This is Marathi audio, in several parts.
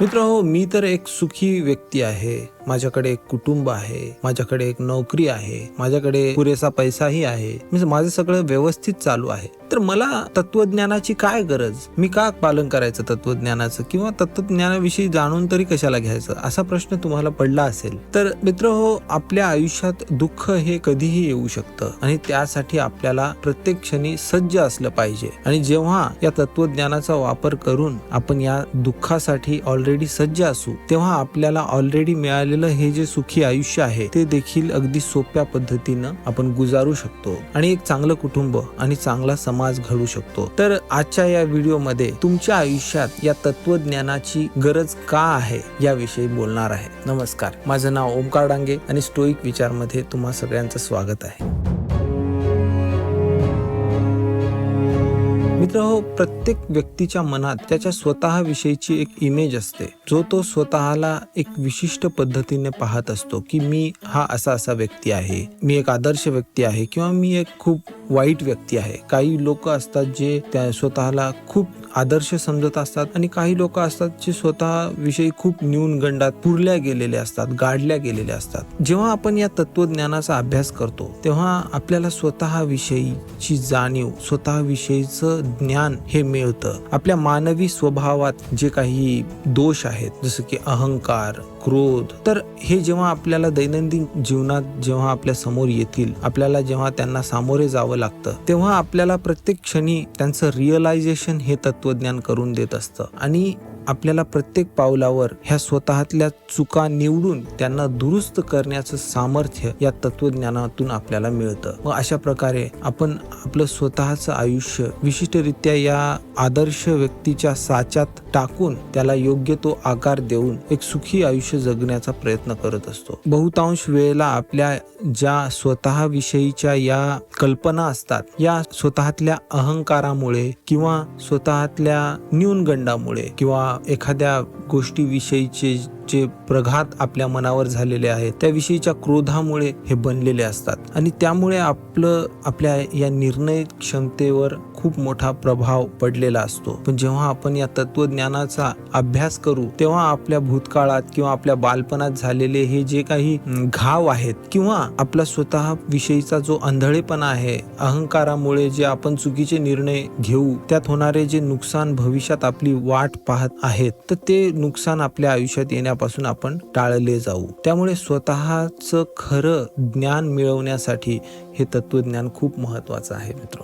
मित्र हो मी तर एक सुखी व्यक्ती आहे. माझ्याकडे एक कुटुंब आहे माझ्याकडे एक नोकरी आहे माझ्याकडे पुरेसा पैसाही आहे माझं सगळं व्यवस्थित चालू आहे. तर मला तत्वज्ञानाची काय गरज? मी का पालन करायचं तत्वज्ञानाचं किंवा तत्वज्ञानाविषयी जाणून तरी कशाला घ्यायचं? असा प्रश्न तुम्हाला पडला असेल. तर मित्र हो आपल्या आयुष्यात दुःख हे कधीही येऊ शकतं आणि त्यासाठी आपल्याला प्रत्येक क्षणी सज्ज असलं पाहिजे. आणि जेव्हा या तत्वज्ञानाचा वापर करून आपण या दुःखासाठी ऑलरेडी सज्ज असू तेव्हा आपल्याला ऑलरेडी मिळालेलं हे जे सुखी आयुष्य आहे ते देखील अगदी सोप्या पद्धतीनं आपण गुजारू शकतो आणि एक चांगलं कुटुंब आणि चांगला समाज घडू शकतो. तर आजच्या या व्हिडिओमध्ये तुमच्या आयुष्यात या तत्वज्ञानाची गरज का आहे याविषयी बोलणार आहे. नमस्कार. माझं नाव ओमकार डांगे आणि स्टोईक विचारमध्ये तुम्हा सगळ्यांचं स्वागत आहे. मित्र हो प्रत्येक व्यक्तीच्या मनात त्याच्या स्वतःविषयीची एक इमेज असते. जो तो स्वतःला एक विशिष्ट पद्धतीने पाहत असतो की मी हा असा असा व्यक्ती आहे मी एक आदर्श व्यक्ती आहे किंवा मी एक खूप वाईट व्यक्ती आहे. काही लोक असतात जे त्या स्वतःला खूप आदर्श समजत असतात आणि काही लोक असतात जे स्वतः विषयी खूप न्यूनगंडात पुरल्या गेलेले असतात गाडल्या गेलेले असतात. जेव्हा आपण या तत्वज्ञानाचा अभ्यास करतो तेव्हा आपल्याला स्वतःविषयीची जाणीव स्वतःविषयीचं ज्ञान हे मिळतं. आपल्या मानवी स्वभावात जे काही दोष आहेत जसं की अहंकार क्रोध तर हे जेव्हा आपल्याला दैनंदिन जीवनात जेव्हा आपल्यासमोर येतील आपल्याला जेव्हा त्यांना सामोरे जावं लागतं तेव्हा आपल्याला प्रत्येक क्षणी त्यांचं रिअलायझेशन हे तत्वज्ञान करून देत असतं. आणि आपल्याला प्रत्येक पावलावर ह्या स्वतःतल्या चुका निवडून त्यांना दुरुस्त करण्याचं सामर्थ्य या तत्वज्ञानातून आपल्याला मिळतं. मग अशा प्रकारे आपण आपलं स्वतःचं आयुष्य विशिष्टरित्या या आदर्श व्यक्तीच्या साच्यात टाकून त्याला योग्य तो आकार देऊन एक सुखी आयुष्य जगण्याचा प्रयत्न करत असतो. बहुतांश वेळेला आपल्या ज्या स्वतःविषयीच्या या कल्पना असतात या स्वतःतल्या अहंकारामुळे किंवा स्वतःतल्या न्यूनगंडामुळे किंवा एखाद्या गोष्टीविषयीचे जे प्रघात आपल्या मनावर झालेले आहेत त्याविषयीच्या क्रोधामुळे हे बनलेले असतात. आणि त्यामुळे आपलं आपल्या या निर्णय क्षमतेवर खूप मोठा प्रभाव पडलेला असतो. पण जेव्हा आपण या तत्वज्ञानाचा अभ्यास करू तेव्हा आपल्या भूतकाळात किंवा आपल्या बालपणात झालेले हे जे काही घाव आहेत किंवा आपला स्वतः विषयीचा जो आंधळेपणा आहे अहंकारामुळे जे आपण चुकीचे निर्णय घेऊ त्यात होणारे जे नुकसान भविष्यात आपली वाट पाहत आहेत तर ते नुकसान आपल्या आयुष्यात येण्या येण्यापासून आपण टाळले जाऊ. त्यामुळे स्वतःच खरं ज्ञान मिळवण्यासाठी हे तत्वज्ञान खूप महत्वाचं आहे मित्र.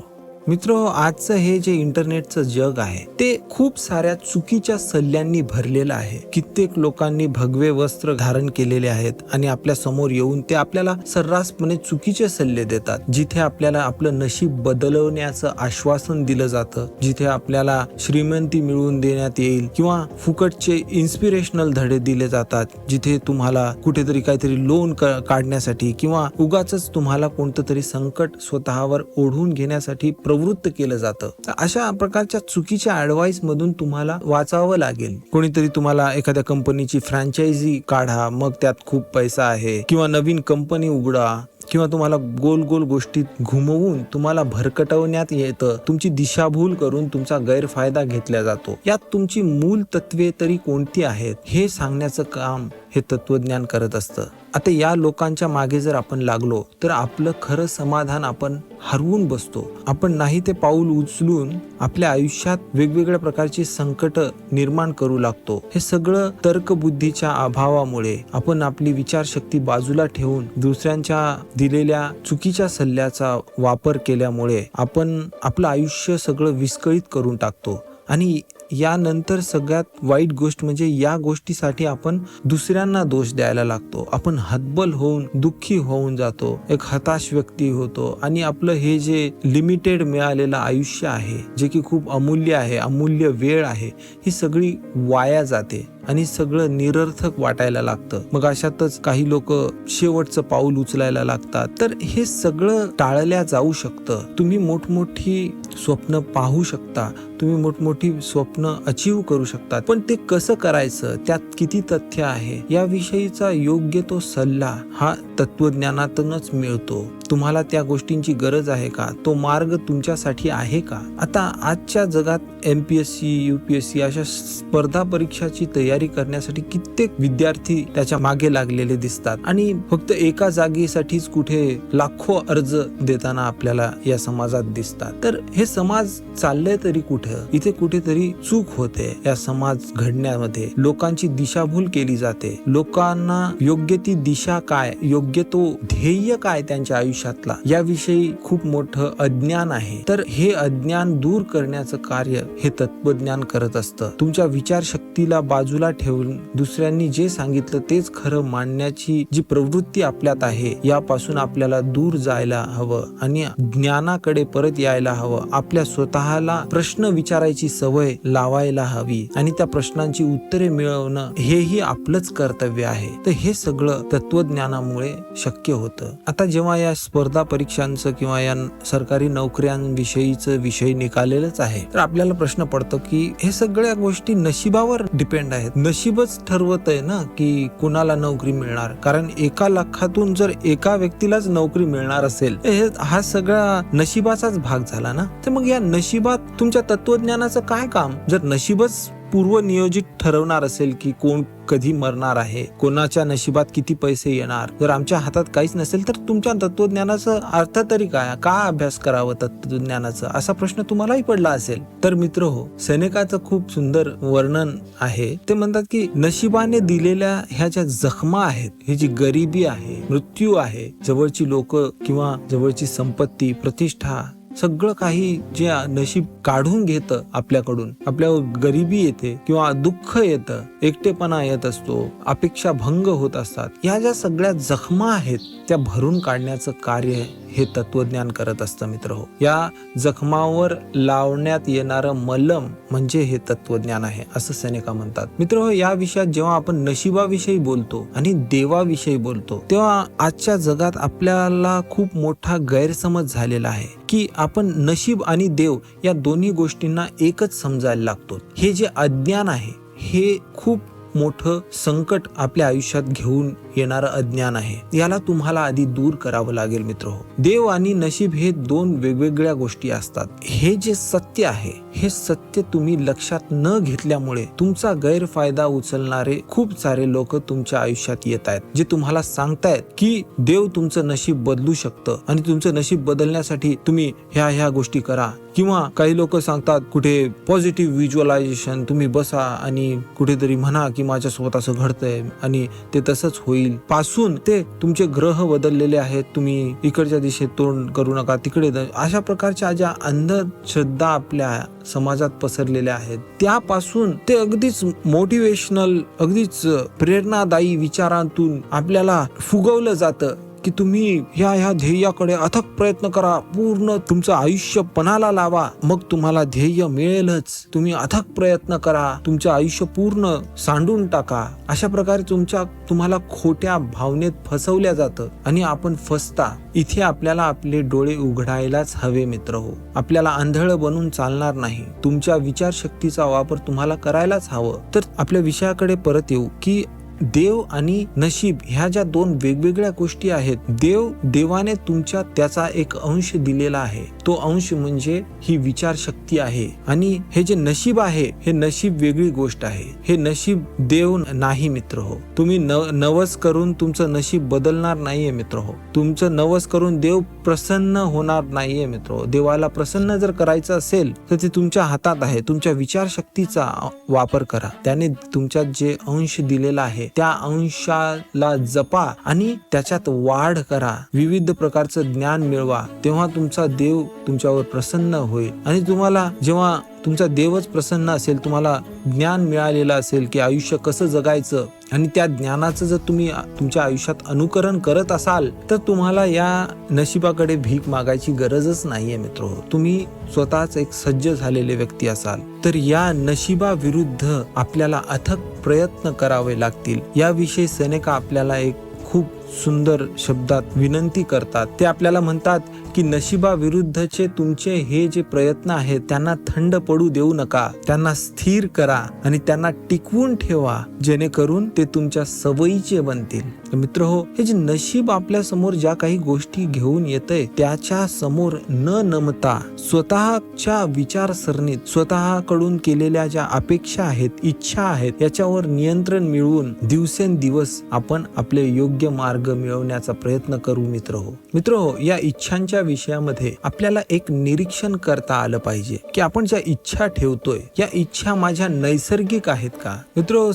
मित्र आजचं हे जे इंटरनेटचं जग आहे ते खूप साऱ्या चुकीच्या सल्ल्यांनी भरलेलं आहे. कित्येक लोकांनी भगवे वस्त्र धारण केलेले आहेत आणि आपल्यासमोर येऊन ते आपल्याला सर्रासपणे चुकीचे सल्ले देतात. जिथे आपल्याला आपलं नशीब बदलवण्याचं आश्वासन दिलं जातं जिथे आपल्याला श्रीमंती मिळवून देण्यात येईल किंवा फुकटचे इन्स्पिरेशनल धडे दिले जातात जिथे तुम्हाला कुठेतरी काहीतरी लोन काढण्यासाठी किंवा उगाच तुम्हाला कोणतं तरी संकट स्वतःवर ओढून घेण्यासाठी प्रवृत्त केलं जातं. तर अशा प्रकारच्या चुकीच्या ॲडवाईसमधून तुम्हाला वाचावं लागेल. कोणीतरी तुम्हाला एखाद्या कंपनीची फ्रँचायझी काढा मग त्यात खूप पैसा आहे. किंवा नवीन कंपनी उघडा किंवा तुम्हाला गोल गोल गोष्टीत घुमवून तुम्हाला भरकटवण्यात येतं. तुमची दिशाभूल करून तुमचा गैरफायदा घेतला जातो. यात तुमची मूल तत्वे तरी कोणती आहेत? हे सांगण्याचं काम हे तत्वज्ञान करत असतं. आता या लोकांच्या मागे जर आपण लागलो तर आपलं खरं समाधान आपण हरवून बसतो. आपण नाही ते पाऊल उचलून आपल्या आयुष्यात वेगवेगळ्या प्रकारची संकट निर्माण करू लागतो. हे सगळं तर्कबुद्धीच्या अभावामुळे आपण आपली विचारशक्ती बाजूला ठेवून दुसऱ्यांच्या दिलेल्या चुकीच्या सल्ल्याचा वापर केल्यामुळे आपण आपलं आयुष्य सगळं विस्कळीत करून टाकतो. आणि यानंतर सगळ्यात वाईट गोष्ट म्हणजे या गोष्टीसाठी आपण दुसऱ्यांना दोष द्यायला लागतो. आपण हतबल होऊन दुःखी होऊन जातो. एक हताश व्यक्ती होतो. आणि आपलं हे जे लिमिटेड मिळालेलं आयुष्य आहे जे की खूप अमूल्य आहे अमूल्य वेळ आहे ही सगळी वाया जाते. आणि सगळं निरर्थक वाटायला लागतं. मग अशातच काही लोक शेवटचं पाऊल उचलायला लागतात. तर हे सगळं टाळल्या जाऊ शकतं. तुम्ही मोठमोठी स्वप्न पाहू शकता. तुम्ही मोठमोठी स्वप्न अचीव करू शकता. पण ते कसं करायचं? त्यात किती तथ्य आहे? याविषयीचा योग्य तो सल्ला हा तत्वज्ञानातूनच मिळतो. तुम्हाला त्या गोष्टींची गरज आहे का? तो मार्ग तुमच्यासाठी आहे का? आता आजच्या जगात M P S C U P S C अशा स्पर्धा परीक्षाची तयारी करण्यासाठी कित्येक विद्यार्थी त्याच्यामागे लागलेले दिसतात. आणि फक्त एका जागेसाठीच कुठे लाखो अर्ज देताना आपल्याला या समाजात दिसतात. तर हे समाज चाललंय तरी कुठं? इथे कुठेतरी चूक होते. या समाज घडण्यामध्ये लोकांची दिशाभूल केली जाते. लोकांना योग्य ती दिशा काय? योग्य तो ध्येय काय त्यांच्या देशातला. याविषयी खूप मोठं अज्ञान आहे. तर हे अज्ञान दूर करण्याचं कार्य हे तत्वज्ञान करत असतं. तुमच्या विचारशक्तीला बाजूला ठेवून दुसऱ्यांनी जे सांगितलं तेच खरं मांडण्याची जी प्रवृत्ती आपल्यात आहे यापासून आपल्याला दूर जायला हवं आणि ज्ञानाकडे परत यायला हवं. आपल्या स्वतःला प्रश्न विचारायची सवय लावायला हवी आणि त्या प्रश्नांची उत्तरे मिळवणं हेही आपलंच कर्तव्य आहे. तर हे सगळं तत्वज्ञानामुळे शक्य होतं. आता जेव्हा या स्पर्धा परीक्षांचं किंवा या सरकारी नोकऱ्यांविषयीचं विषय निकालेलंच आहे. तर आपल्याला प्रश्न पडतो की हे सगळ्या गोष्टी नशिबावर डिपेंड आहेत. नशीबच ठरवत आहे ना की कुणाला नोकरी मिळणार? कारण एका लाखातून जर एका व्यक्तीलाच नोकरी मिळणार असेल हे हा सगळा नशिबाचाच भाग झाला ना? तर मग या नशिबात तुमच्या तत्वज्ञानाचं काय काम? जर नशीबच पूर्व नियोजित ठरवणार असेल की कोण कधी मरणार आहे कोणाच्या नशिबात किती पैसे येणार जर आमच्या हातात काहीच नसेल तर तुमच्या तत्वज्ञानाचा अर्थ तरी काय? का अभ्यास करावं तत्वज्ञानाचा असा प्रश्न तुम्हालाही पडला असेल. तर मित्र हो सैनिकाचं खूप सुंदर वर्णन आहे. ते म्हणतात की नशिबाने दिलेल्या ह्या ज्या जखमा आहेत ही जी गरिबी आहे मृत्यू आहे जवळची लोक किंवा जवळची संपत्ती प्रतिष्ठा सगळं काही जे नशीब काढून घेतं आपल्याकडून आपल्यावर गरिबी येते किंवा दुःख येतं एकटेपणा येत असतो अपेक्षा भंग होत असतात या ज्या सगळ्या जखमा आहेत त्या भरून काढण्याचं कार्य हे तत्वज्ञान करत असतं मित्र हो. या जखमावर लावण्यात येणारं मलम म्हणजे हे तत्वज्ञान आहे असं सेनेका म्हणतात. मित्र हो या विषयात जेव्हा आपण नशिबाविषयी बोलतो आणि देवाविषयी बोलतो तेव्हा आजच्या जगात आपल्याला खूप मोठा गैरसमज झालेला आहे. की आपण नशीब आणि देव या दोन्ही गोष्टींना एकच समजायला लागतो. हे जे अज्ञान आहे हे खूप मोठं संकट आपल्या आयुष्यात घेऊन येणारं अज्ञान आहे. याला तुम्हाला आधी दूर करावं लागेल मित्र. हो देव आणि नशीब हे दोन वेगवेगळ्या गोष्टी असतात. हे जे सत्य आहे हे सत्य तुम्ही लक्षात न घेतल्यामुळे तुमचा गैरफायदा उचलणारे खूप सारे लोक तुमच्या आयुष्यात येत आहेत जे तुम्हाला सांगतायत की देव तुमचं नशीब बदलू शकतं आणि तुमचं नशीब बदलण्यासाठी तुम्ही ह्या ह्या गोष्टी करा किंवा काही लोक सांगतात कुठे पॉझिटिव्ह व्हिज्युअलायझेशन तुम्ही बसा आणि कुठेतरी म्हणा की माझ्यासोबत असं घडतंय आणि ते तसंच होईल. पासून ते तुमचे ग्रह बदललेले आहेत तुम्ही इकडच्या दिशेत तोंड करू नका तिकडे अशा प्रकारच्या ज्या अंधश्रद्धा आपल्या समाजात पसरलेल्या आहेत त्यापासून ते अगदीच मोटिवेशनल अगदीच प्रेरणादायी विचारांतून आपल्याला फुगवलं जातं. की तुम्ही ह्या ह्या ध्येयाकडे अथक प्रयत्न करा पूर्ण तुमचं आयुष्य पणाला लावा मग तुम्हाला ध्येय मिळेलच. तुम्ही अथक प्रयत्न करा तुमचं आयुष्य पूर्ण सांडून टाका. अशा प्रकारे तुमच्या तुम्हाला खोट्या भावनेत फसवल्या जातं आणि आपण फसता. इथे आपल्याला आपले डोळे उघडायलाच हवे मित्र हो. आपल्याला आंधळ बनून चालणार नाही. तुमच्या विचारशक्तीचा वापर तुम्हाला करायलाच हवं. तर आपल्या विषयाकडे परत येऊ की देव आणि नशीब ह्या ज्या दोन वेगवेगळ्या गोष्टी आहेत देव देवाने तुमच्या त्याचा एक अंश दिलेला आहे. तो अंश म्हणजे ही विचारशक्ती आहे. आणि हे जे नशीब आहे हे नशीब वेगळी गोष्ट आहे. हे नशीब देव नाही मित्र हो. तुम्ही न नवस करून तुमचं नशीब बदलणार नाहीये मित्र हो. तुमचं नवस करून देव प्रसन्न होणार नाहीये मित्र हो. देवाला प्रसन्न जर करायचं असेल तर ते तुमच्या हातात आहे. तुमच्या विचारशक्तीचा वापर करा. त्याने तुमच्यात जे अंश दिलेला आहे त्या अंशाला जपा आणि त्याच्यात वाढ करा. विविध प्रकारचं ज्ञान मिळवा. तेव्हा तुमचा देव तुमच्यावर प्रसन्न होईल. आणि तुम्हाला जेव्हा तुमचा देवच प्रसन्न असेल तुम्हाला ज्ञान मिळालेलं असेल की आयुष्य कसं जगायचं आणि त्या ज्ञानाचं जर तुम्ही तुमच्या आयुष्यात अनुकरण करत असाल तर तुम्हाला या नशिबाकडे भीक मागायची गरजच नाहीये मित्र. तुम्ही स्वतःच एक सज्ज झालेले व्यक्ती असाल तर या नशिबाविरुद्ध आपल्याला अथक प्रयत्न करावे लागतील. याविषयी सेनेका आपल्याला एक खूप सुंदर शब्दात विनंती करतात. ते आपल्याला म्हणतात की नशिबाविरुद्धचे तुमचे हे जे प्रयत्न आहेत त्यांना थंड पडू देऊ नका. त्यांना स्थिर करा आणि त्यांना टिकवून ठेवा जेणेकरून ते तुमच्या सवयीचे बनतील. मित्र हो हे जे नशीब आपल्यासमोर ज्या काही गोष्टी घेऊन येतंय त्याच्यासमोर न नमता स्वतःच्या विचारसरणीत स्वतःकडून केलेल्या ज्या अपेक्षा आहेत इच्छा आहेत याच्यावर नियंत्रण मिळवून दिवसेंदिवस आपण आपले योग्य मार्ग मिळवण्याचा प्रयत्न करू मित्र हो. मित्र हो या इच्छांच्या विषयामध्ये आपल्याला एक निरीक्षण करता आलं पाहिजे की आपण ज्या इच्छा ठेवतोय या इच्छा माझ्या नैसर्गिक आहेत का? मित्र हो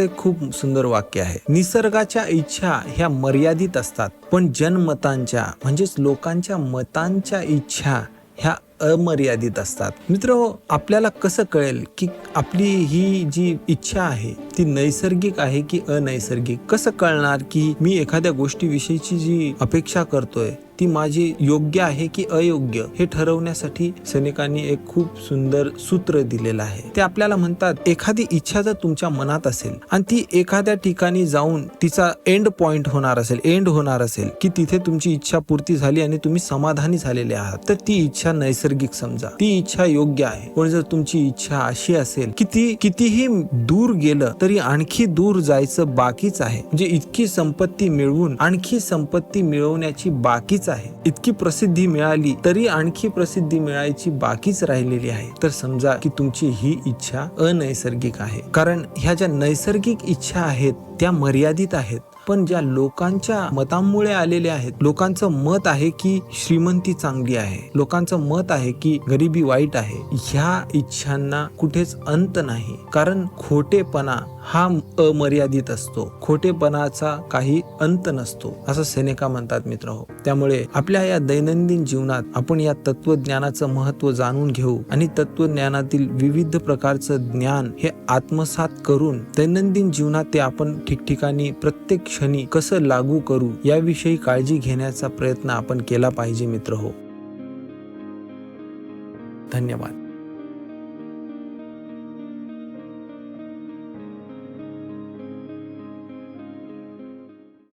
एक खूप सुंदर वाक्य आहे. निसर्गाच्या इच्छा ह्या मर्यादित असतात पण जनमतांच्या म्हणजेच लोकांच्या मतांच्या इच्छा ह्या अमर्यादित असतात. मित्र आपल्याला कसं कळेल की आपली ही जी इच्छा आहे ती नैसर्गिक आहे की अनैसर्गिक? कसं कळणार की मी एखाद्या गोष्टीविषयीची जी अपेक्षा करतोय ती माझी योग्य आहे की अयोग्य? हे ठरवण्यासाठी सैनिकांनी एक खूप सुंदर सूत्र दिलेलं आहे. ते आपल्याला म्हणतात एखादी इच्छा जर तुमच्या मनात असेल आणि ती एखाद्या ठिकाणी जाऊन तिचा एंड पॉइंट होणार असेल एंड होणार असेल की तिथे तुमची इच्छा पूर्ती झाली आणि तुम्ही समाधानी झालेले आहात तर ती इच्छा नैसर्गिक समजा. ती इच्छा योग्य आहे. पण जर तुमची इच्छा अशी असेल की ती कितीही दूर गेलं तर आणखी दूर जायचं बाकीच आहे. म्हणजे इतकी संपत्ती मिळवून आणखी संपत्ती मिळवण्याची बाकीच आहे. इतकी प्रसिद्धी मिळाली तरी आणखी प्रसिद्धी मिळायची बाकीच राहिलेली आहे. तर समजा की तुमची ही इच्छा अनैसर्गिक आहे. कारण ह्या ज्या नैसर्गिक इच्छा आहेत त्या मर्यादित आहेत. पण ज्या लोकांच्या मतांमुळे आलेल्या आहेत लोकांचं मत आहे की श्रीमंती चांगली आहे लोकांचं मत आहे की गरिबी वाईट आहे ह्या इच्छांना कुठेच अंत नाही. कारण खोटेपणा हा अमर्यादित असतो. खोटेपणाचा काही अंत नसतो असं सेनेका म्हणतात मित्र हो. त्यामुळे आपल्या या दैनंदिन जीवनात आपण या तत्वज्ञानाचं महत्त्व जाणून घेऊ आणि तत्वज्ञानातील विविध प्रकारचं ज्ञान हे आत्मसात करून दैनंदिन जीवनात ते आपण ठिकठिकाणी प्रत्येक क्षणी कसं लागू करू याविषयी काळजी घेण्याचा प्रयत्न आपण केला पाहिजे मित्र हो. धन्यवाद.